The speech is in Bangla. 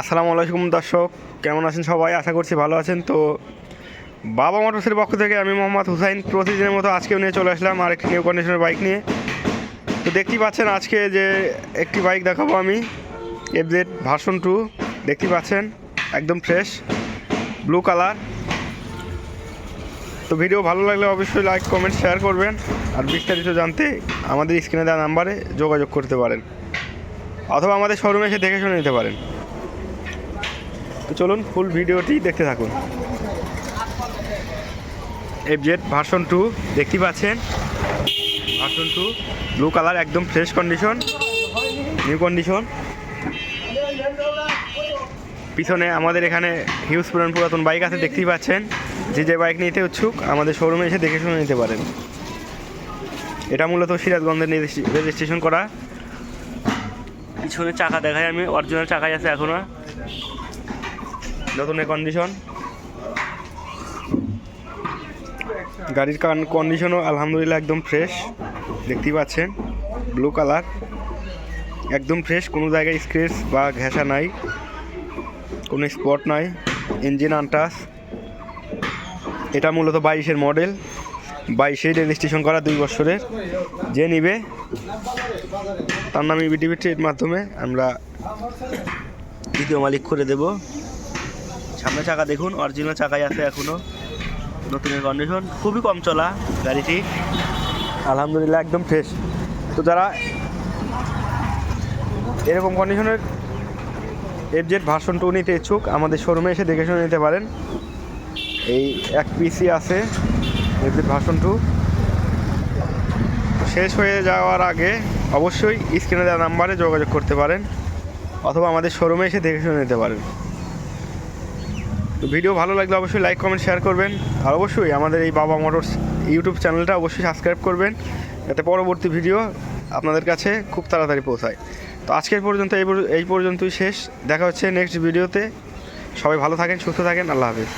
আসসালামু আলাইকুম দর্শক, কেমন আছেন সবাই? আশা করছি ভালো আছেন। তো বাবা মোটরসের পক্ষ থেকে আমি মোহাম্মদ হুসাইন প্রতিদিনের মতো আজকেও নিয়ে চলে আসলাম আর একটি নিউ কন্ডিশনের বাইক নিয়ে। তো দেখতেই পাচ্ছেন আজকে যে একটি বাইক দেখাবো আমি এফজেড ভার্সন টু দেখতেই পাচ্ছেন, একদম ফ্রেশ ব্লু কালার তো ভিডিও ভালো লাগলে অবশ্যই লাইক কমেন্ট শেয়ার করবেন। আর বিস্তারিত জানতে আমাদের স্ক্রিনে দেওয়া নাম্বারে যোগাযোগ করতে পারেন। অথবা আমাদের শোরুমে এসে দেখে শুনে নিতে পারেন। তো চলুন ফুল ভিডিওটি দেখতে থাকুন। এফজেড ভার্সন টু দেখতেই পাচ্ছেন? ভার্সন টু ব্লু কালার একদম ফ্রেশ কন্ডিশন নিউ কন্ডিশন পিছনে আমাদের এখানে হিউজ পুরান পুরাতন বাইক আছে, দেখতেই পাচ্ছেন। যে যে বাইক নিতে উৎসুক আমাদের শোরুমে এসে দেখে শুনে নিতে পারেন। এটা মূলত সিরাজগঞ্জের রেজিস্ট্রেশন করা। পিছনে চাকা দেখাই আমি অরিজিনাল চাকাই আছে এখনও। নতুন কন্ডিশন গাড়ির কন্ডিশনও আলহামদুলিল্লাহ একদম ফ্রেশ দেখতেই পাচ্ছেন ব্লু কালার একদম ফ্রেশ কোনো জায়গায় স্ক্রেচ বা ঘেঁষা নাই, কোনো স্পট নাই ইঞ্জিন আনটাস এটা মূলত বাইশের মডেল বাইশেই রেজিস্ট্রেশন করা দুই বছরের। যে নিবে, তার নামে বিটিভিটির মাধ্যমে আমরা দ্বিতীয় মালিক করে দেব। সামনে চাকা দেখুন অরিজিনাল চাকাই আছে এখনও নতুনের কন্ডিশন খুবই কম চলা গাড়িটি। আলহামদুলিল্লাহ, একদম ফ্রেশ তো যারা এরকম কন্ডিশনের এফজেড ভার্সন টু নিতে ইচ্ছুক, আমাদের শোরুমে এসে দেখে শুনে নিতে পারেন। এই এক পিসি আছে এফজেড ভার্সন টু শেষ হয়ে যাওয়ার আগে অবশ্যই স্ক্রিনে দেওয়া নাম্বারে যোগাযোগ করতে পারেন, অথবা আমাদের শোরুমে এসে দেখে শুনে নিতে পারেন। তো ভিডিও ভালো লাগলে অবশ্যই লাইক কমেন্ট শেয়ার করবেন। আর অবশ্যই আমাদের এই বাবা মোটরস ইউটিউব চ্যানেলটা অবশ্যই সাবস্ক্রাইব করবেন, যাতে পরবর্তী ভিডিও আপনাদের কাছে খুব তাড়াতাড়ি পৌঁছায়। তো আজকের পর্যন্ত এই এই পর্যন্তই শেষ। দেখা হচ্ছে নেক্সট ভিডিওতে সবাই ভালো থাকেন, সুস্থ থাকেন। আল্লাহ হাফিজ।